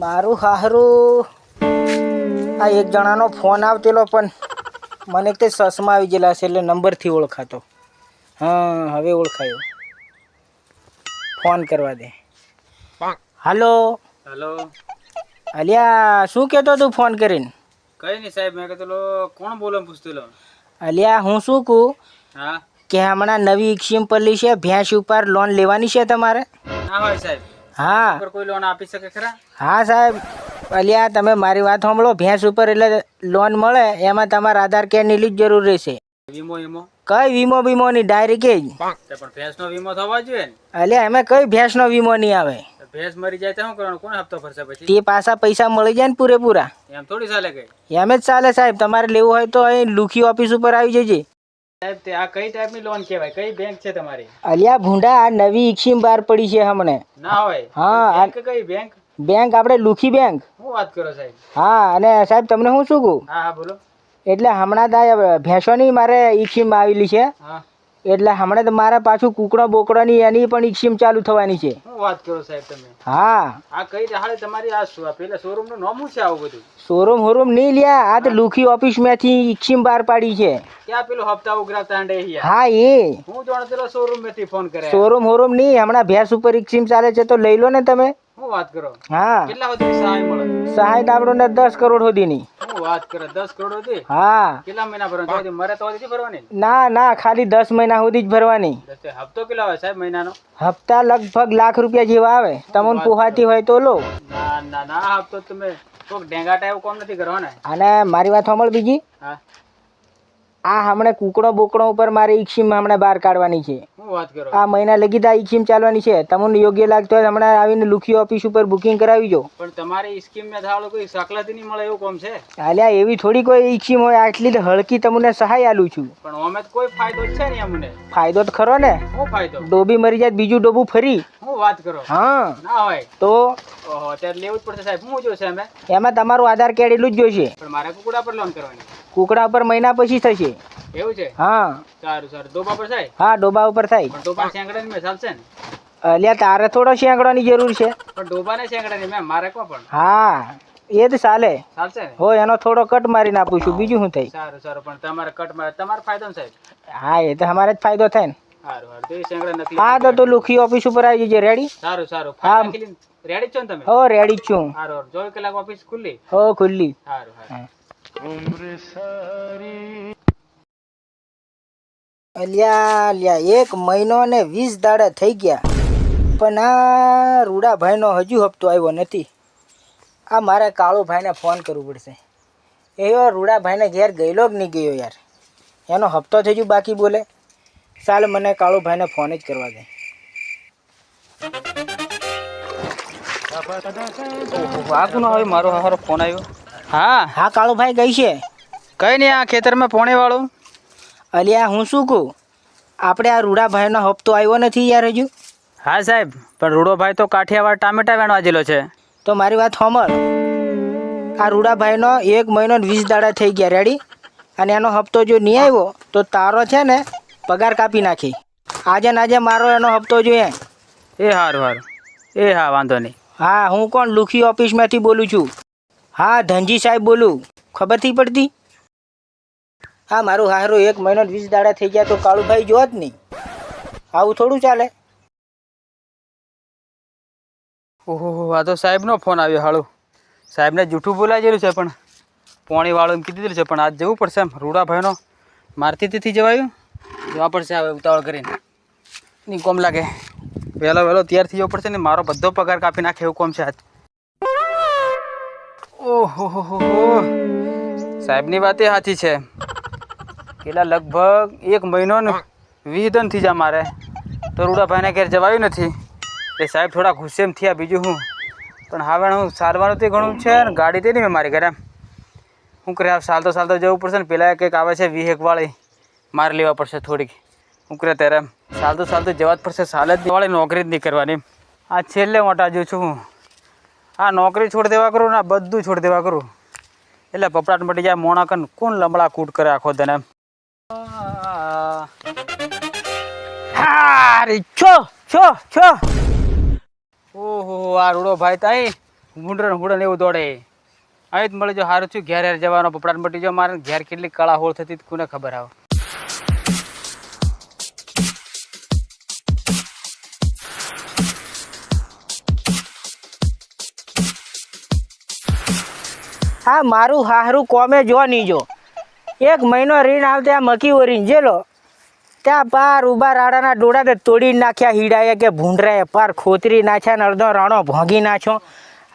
મારું હારું આ એક જણાનો ફોન આવતેલો પણ મને તે સસમાં આવી ગયેલા છે એટલે નંબરથી ઓળખાતો. હા હવે ઓળખાયો. ફોન કરવા દે. હાલો. હાલો. અલિયા શું કહેતો તું ફોન કરીને? કઈ નહીં સાહેબ મેં કહેતો કોણ બોલો પૂછતો અલ્યા હું શું કહું? હા. કે હમણાં નવી સ્કીમ પલ્લી છે ભેંસ ઉપર લોન લેવાની છે તમારે? ના હોય સાહેબ. હા. ઉપર કોઈ લોન આપી શકે ખરા? હા સાહેબ. અલ્યા તમે મારી વાત સાંભળો. ભેંસ ઉપર એટલે લોન મળે એમાં તમારા આધાર કાર્ડની જ જરૂર રહેશે વીમો વીમો? કઈ વીમો વીમો ની ડાયરેક્ટ જ. ભેંસનો વીમો થવા જોઈએ અલ્યા એમાં કઈ ભેંસનો વીમો નહીં આવે? ભેંસ મરી જાય તો શું કરવાનું? કોણ હપ્તો ભરશે પછી? તે પાછા પૈસા મળી જાય ને પૂરેપૂરા. એમ થોડી ચાલે કઈ? એમ જ ચાલે સાહેબ. તમારે લેવું હોય તો અહીં લુખી ઓફિસ ઉપર આવી જજે. તે આ કઈ ટાઈપની લોન કહેવાય? કઈ બેંક છે તમારી? અલ્યા ભૂંડા આ નવી સ્કીમ બાર પડી છે હમણે. ના હોય? હા, આ- બેંક કઈ બેંક બેંક આપણે લુખી બેંક વાત કરો સાહેબ? હા અને સાહેબ તમને હું શું કહું? હા હા બોલો. એટલે હમણાં ભેસો ભેંસોની મારે સ્કીમ આવેલી છે. હા. એટલે હમણાં તો મારા પાછું કુકડો બોકડાની એની પણ સ્કીમ ચાલુ થવાની છે. વાત કરો સાહેબ તમે? હા. આ કઈ હાલે તમારી આ પેલા શોરૂમનું નામ છે આવું બધું? શોરૂમ હોરૂમ નહીં લ્યા આ તો લુખી ઓફિસમાંથી માંથી સ્કીમ બહાર પાડી છે. ક્યાં પેલો હપ્તા ઉઘરાવતા હાંડે હા એ. હું જાણો પેલો શોરૂમમાંથી ફોન કરે શોરૂમ હોરૂમ નહીં હમણાં ભેંસ ઉપર એક સ્કીમ ચાલે છે તો લઈ લો ને તમે. શું વાત કરો? હા. કેટલા સુધી સહાય મળે? સહાય તો આપણને દસ કરોડ સુધીની. શું વાત કરે દસ કરોડ હતી હા. કેટલા મહિના ભરવાનું? તો મરે તો નથી ભરવાની ના ના ખાલી દસ મહિના સુધી જ ભરવાની. હપ્તો કેટલો આવે સાહેબ મહિનાનો? હપ્તા લગભગ લાખ રૂપિયા જેવા આવે. તમને પોહાતી હોય તો લો. ના ના ના હપ્તો તમે કોક એવું કોમ નથી કરવાના અને મારી વાત સાંભળ બીજી. હા. આ હમણાં કુકડો બોકડો ઉપર મારે ઈ સ્કીમ હમણાં બહાર કાઢવાની છે. આ મહિના લગી આ ઈ સ્કીમ ચાલવાની છે. તમને યોગ્ય લાગતો હોય હમણાં આવીને લુખી ઓફિસ ઉપર બુકિંગ કરાવી જો. પણ તમારી સ્કીમ મેં થાળો કોઈ સકલાથી નહીં મળે એવું કોમ છે? હાલ્યા એવી થોડી કોઈ સ્કીમ હોય આટલી તો હળકી તમને સહાય આલું છું. પણ અમે કોઈ ફાયદો છે નહીં અમને. ફાયદો તો ખરો ને. શું ફાયદો? ડોબી મરી જાય બીજું ડોબું ફરી. વાત કરો. હા. ના હોય. તો? ઓહો ત્યારે લેવું જ પડશે સાહેબ. શું જોશે અમે એમાં તમારું આધાર કાર્ડ એટલું જ જોઈશે પણ મારે કુકડા પર લોન કરવાની. કુકડા ઉપર મહિના પછી થશે. એવું છે? હા. સારું સારું. ડોબા પર થાય? હા ડોબા ઉપર થાય. પણ ડોબા શેંકડા મેં ચાલશે ને? અલ્યા તારે થોડો શેંકડાની જરૂર છે. પણ ડોબા ને શેંકડા નહીં મેં મારે કો પણ? હા એ જ ચાલે. ચાલશે ને? હોય એનો થોડો કટ મારીને આપું છું. બીજું શું થાય? સારું સારું. પણ તમારે કટ મારે તમારો ફાયદો ને સાહેબ? હા એ તો અમારે જ ફાયદો થાય ને. એ હા તો તું લુખી ઓફિસ ઉપર આવી જજે. રેડી સારું સારું. હા. રેડી છો ને તમે? હો રેડી છું. સારું સારું. કલાક ઓફિસ ખુલ્લી? હો ખુલ્લી. સારું સારું. અલ્યા અલ્યા એક મહિનો ને વીસ દાડા થઈ ગયા. પણ આ રૂડાભાઈનો હજુ હપ્તો આવ્યો નથી. આ મારે કાળુભાઈને ફોન કરવું પડશે. એવો રૂડાભાઈને ઘેર ગયેલો જ નહીં ગયો યાર. એનો હપ્તો થઈ ગયો બાકી બોલે. ચાલ મને કાળુભાઈને ફોન જ કરવા દે. આ કોનો હવે મારો હારો ફોન આવ્યો. હા. હા કાળુભાઈ ગઈ છે. કઈ નહીં આ ખેતરમાં પોણે વાળું. અલ્યા હું શું કહું? આપણે આ રૂડાભાઈનો હપ્તો આવ્યો નથી યાર હજુ. હા સાહેબ પણ રૂડોભાઈ તો કાઠિયાવાડ ટામેટા વેણવા જેલો છે. તો મારી વાત સાંભળ. આ રૂડાભાઈનો એક મહિનો વીસ દાડા થઈ ગયા રેડી અને એનો હપ્તો જો નહીં આવ્યો તો તારો છે ને પગાર કાપી નાખી. આજે ને આજે મારો એનો હપ્તો જોઈએ. એ સારું સારું એ હા વાંધો નહીં. હા હું કોણ? લુખી ઓફિસમાંથી બોલું છું. હા ધનજી સાહેબ બોલું. ખબરથી પડતી? હા મારું હારું એક મહિનો વીસ દાડા થઈ ગયા તો કાળુભાઈ જોત જ નહીં. આવું થોડું ચાલે. ઓહો આ તો સાહેબનો ફોન આવ્યો હાળું. સાહેબને જૂઠું બોલાઈ ગયેલું છે પણ. પોણીવાળું એમ કીધું છે પણ આજ જવું પડશે એમ. રૂડાભાઈનો મારતી તેથી જવાયું? જવા પડશે હવે ઉતાવળ કરીને. નહીં, કોમ લાગે. વહેલો વહેલો તૈયાર થઈ જવું પડશે ને મારો બધો પગાર કાપી નાખે એવું કોમ છે આજ. ઓહો, હો હો હો. સાહેબની વાત એ સાચી છે. પેલા લગભગ એક મહિનો ને વીસ દન થઈ જા મારે. તો રૂડાભાઈને ઘેર જવાયું નથી. એ સાહેબ થોડા ગુસ્સે એમ થયા બીજું હું. પણ હવે હું સારવાનું તે ઘણું છે ને ગાડી તે નહીં મારી ઘરે. શું કરે સાલતો સાલતો જવું પડશે ને, પેલા કંઈક આવે છે વીસ વાળી. મારે લેવા પડશે થોડીક. ઉકરે ત્યારે ચાલતું ચાલતું જવા જ પડશે. સાલ જ વાળી નોકરી જ નહીં કરવાની. આ છેલ્લે મોટા જો છું હું. આ નોકરી છોડી દેવા કરું ને બધું છોડી દેવા કરું. એટલે પપડાટ મટી જાય મોણા કન કોણ લમડા કૂટ કરે આખો તને હારી, છો છો છો. ઓહો, આ રૂડો ભાઈ તાઈ. ગુંડરન હુંડન એવું દોડે. અહીં જ મળે જો સારું છું ઘેર ઘેર જવાનો પપડાટ મટી જાવ મારે ઘેર કેટલી કળા હોળ થતી કોને ખબર આવે. આ મારું હારું કોમે જો નહીં જો. એક મહિનો રીણ આવતે આ મકી વરીને જેલો. ત્યાં પાર ઊભા રાડાના ડોળા તે તોડી નાખ્યા, હીડાએ કે ભૂંડરાએ પાર ખોતરી નાખ્યા ને અડધો રાણો ભાંગી નાખ્યો.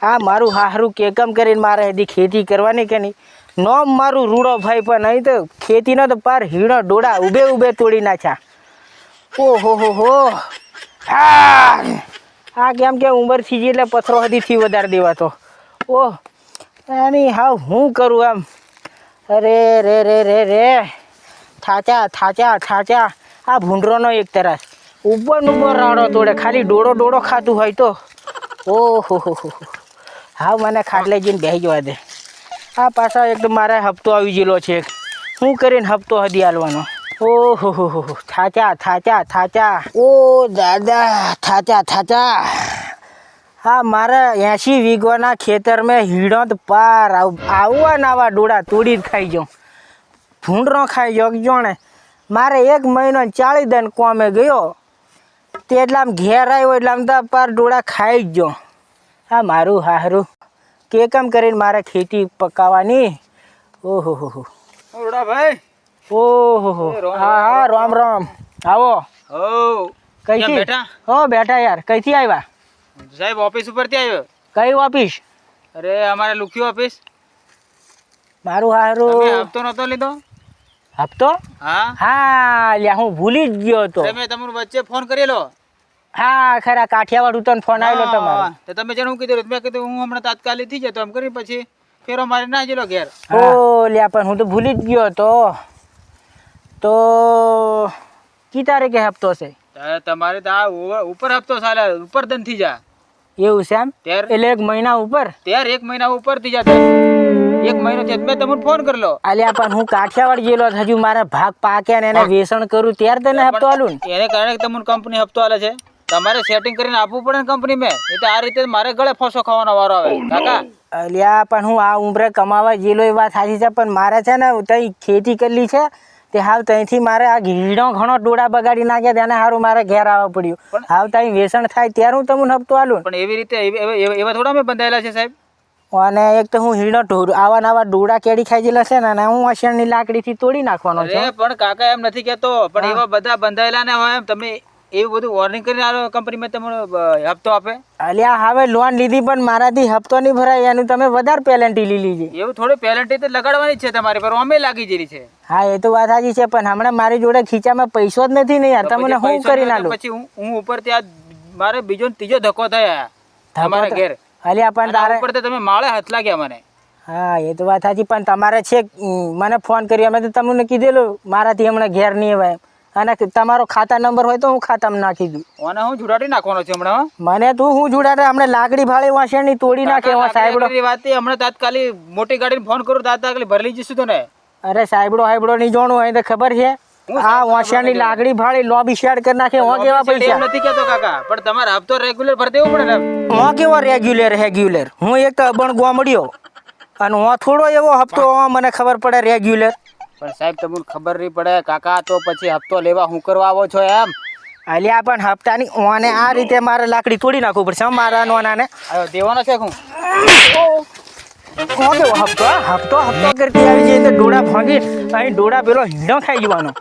આ મારું હારું કેકમ કરીને મારે હજી ખેતી કરવાની કે નહીં? નોમ મારું રૂડો ભાઈ, પણ અહીં તો ખેતીનો તો પાર હીણો ડોળા ઊભે ઊભે તોડી નાખ્યા. ઓહો, હો હો. હા. આ કેમ કે ઉંમર થઈ ગઈ એટલે પથરો હદીથી વધારે દેવાતો. ઓહ. એની હાવ હું કરું આમ? અરે, રે રે રે રે. થાચા થાચા થાચા. આ ભૂંડરોનો એક તરસ ઉપર ઉપર રાડો તોડે. ખાલી ડોળો ડોળો ખાતું હોય તો. ઓહો હો હો હો. મને ખાટલે જઈને બેસી જવા દે. આ પાછા એક તો મારે હપ્તો આવી ગયેલો છે હું કરીને હપ્તો હદી આલવાનો. ઓહો હો. થાચા થાચા થાચા. ઓ દાદા, થાચા થાચા. હા મારે એસી વીઘોના ખેતરમાં હીડો તો પાર આવ- આવા ને આવા ડોળા તોડી ખાઈ જાઉં ભૂંડરો ખાઈ જાઉં જોણે? મારે એક મહિનો ચાળી દન કોમે ગયો. તે એટલે આમ ઘેર આવ્યો એટલે આમ તો પાર ડોળા ખાઈ જ જાઉં હા મારું હારું. કે કેમ કરીને મારે ખેતી પકાવવાની? ઓહો હો હો. ભાઈ. ઓહો હો. હા હા રામ. રામ આવો. હો કઈથી? બેઠા? હો બેઠા યાર. કઈથી આવ્યા? સાહેબ ઓફિસ ઉપરથી આવ્યો. કઈ ઓફિસ અરે અમારે લુખ્યું ઓફિસ મારું તમે હારું હપ્તો નતો લીધો? હપ્તો? હા. હા લ્યા હું ભૂલી જ ગયો હતો. તમે તમારું વચ્ચે ફોન કરેલો? હા ખરા કાઠિયાવાડ ઉતર ફોન આવેલો તમારો. તો તમે જેને હું કીધું મેં કીધું હું હમણાં તાત્કાલિક થઈ જતો એમ કરી પછી ફેરો મારી ના જેલો ઘેર. ઓ લ્યા પણ હું તો ભૂલી જ ગયો હતો. તો કી તારીખે હપ્તો છે? તારે તમારે તો આ ઉપર હપ્તો ચાલે ઉપર દન થઈ જા. એવું છે એમ? એટલે એક મહિના ઉપર? ત્યાર એક મહિના ઉપર થઈ જા એક મહિનો છે મેં તમને ફોન કરલો. આલ્યા પણ હું કાઠિયાવાડ ગયેલો. હજુ મારા ભાગ પાક્યા ને એને વેસણ કરું ત્યારે તને હપ્તો આલું ને? એને કારણે તમને કંપની હપ્તો આલે છે. તમારે સેટિંગ કરીને આપવું પડે ને કંપની મેં. એ તો આ રીતે મારે ગળે ફોસો ખાવાનો વારો આવે. કાકા. અલ્યા પણ હું આ ઉંમરે કમાવા ગયેલો એ વાત સાચી છે પણ મારે છે ને તઈ ખેતી કરેલી છે. તે હાવ ત્યાંથી મારે આ ઘીડો ઘણો ડોળા બગાડી નાખ્યા તેને સારું મારે ઘેર આવવા પડ્યું. હાવ ત્યાં વેસણ થાય ત્યારે હું તમને હપ્તો આલું. પણ એવી રીતે એવી- થોડા મેં બંધાયેલા છે સાહેબ? અને એક તો હું હીણો ઢોર આવા નવા ડોડા કેડી ખાઈ ગયેલા છે ને અને હું અસણની લાકડીથી તોડી નાખવાનો છે. છું પણ કાકા એમ નથી કહેતો પણ એવા બધા બંધાયેલા ને હોય એમ તમે એવું બધું વોર્નિંગ કરીને આ કંપનીમાં તમને હપ્તો આપે? અલ્યા હવે લોન લીધી પણ મારાથી હપ્તો નહીં ભરાય એનું તમે વધારે પેલેન્ટી લીધી. છે એવું થોડી પેલેન્ટી તો લગાડવાની છે તમારી પર અમે લાગી જેલી છે. હા એ તો વાત સાચી છે પણ હમણાં મારી જોડે ખીચામાં પૈસો જ નથી ને યાર તમને હું કરી નાખું? પછી હું હું ઉપર ત્યાં મારે બીજો ત્રીજો ધક્કો થયા તમારા ઘેર. અલ્યા પણ તારે ઉપર તમે માળે હાથ લાગ્યા મને. હા એ તો વાત સાચી પણ તમારે છે મને ફોન કર્યો અમે તો તમને કીધેલું મારાથી હમણાં ઘેર નહીં અવાય અને તમારો ખાતા નંબર હોય તો હું ખાતામાં નાખી દઉં. ઓને હું જુડાડી નાખવાનો છે હમણાં મને તું હું જોડાડે? હમણાં લાકડી ભાળી વાસણની તોડી નાખે એવા સાહેબડો વાત હમણાં તાત્કાલિક મોટી ગાડીને ફોન કરું તાત્કાલિક ભરી લઈ જઈશું તો ને અરે સાહેબડો સાહેબડો નહીં જોણું હોય તો ખબર છે. હા વાસણની લાકડી ભાળી લોબી શેડ કરી નાખે હું કેવા પૈસા? નથી કેતો કાકા પણ તમારે હપ્તો રેગ્યુલર ભરી દેવું પડે ને. હું કેવો રેગ્યુલર રેગ્યુલર હું એક તો અબણ ગોમડ્યો. અને હું થોડો એવો હપ્તો મને ખબર પડે રેગ્યુલર પણ સાહેબ તમને ખબર નહીં પડે કાકા તો પછી હપ્તો લેવા હું કરવા આવો છો એમ? અલ્યા પણ હપ્તાની ઓને આ રીતે મારે લાકડી તોડી નાખવું પડશે મારા નોનાને. દેવાનો છે હું કોણ કેવો હપ્તો હપ્તો હપ્તો કરતી આવી જઈએ તો ડોડા ફાંગી અહીં ડોડા પેલો હીણો ખાઈ જવાનો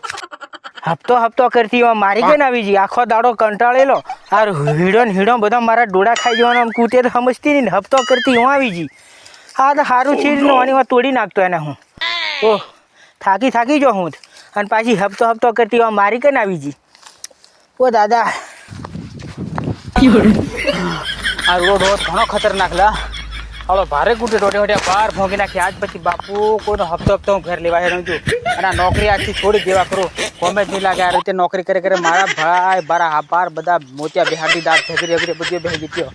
હપ્તો હપ્તો કરતી હોય મારી કેમ આવી જઈ? આખો દાડો કંટાળેલો. આ હીડો ને હીડો બધા મારા ડોડા ખાઈ જવાનો કૂટે તો સમજતી નહીં ને હપ્તો કરતી હું આવી જઈ. હા તો સારું ચીજ નોની આની તોડી નાખતો એને હું. ઓહ. થાકી થાકી જો હું જ. અને પાછી હપ્તો હપ્તો કરતી હોય મારી કેમ આવી જઈ ઓ દાદા. આ રોડ રોડ ઘણો ખતરનાક લા. હવે ભારે કુટે ટોટે ટોટે બાર ભોંગી નાખી. આજ પછી બાપુ કોઈનો હપ્તો હપ્તો હું ઘેર લેવા હેરું છું. અને આ નોકરી આજથી છોડી દેવા કરું. કોમે જ નહીં લાગે આ રીતે નોકરી કરે કરે મારા ભાઈ બારા હા બાર બધા મોતિયા બિહારથી દાંત ઠેકરી વગેરે બધી બેસી ગયો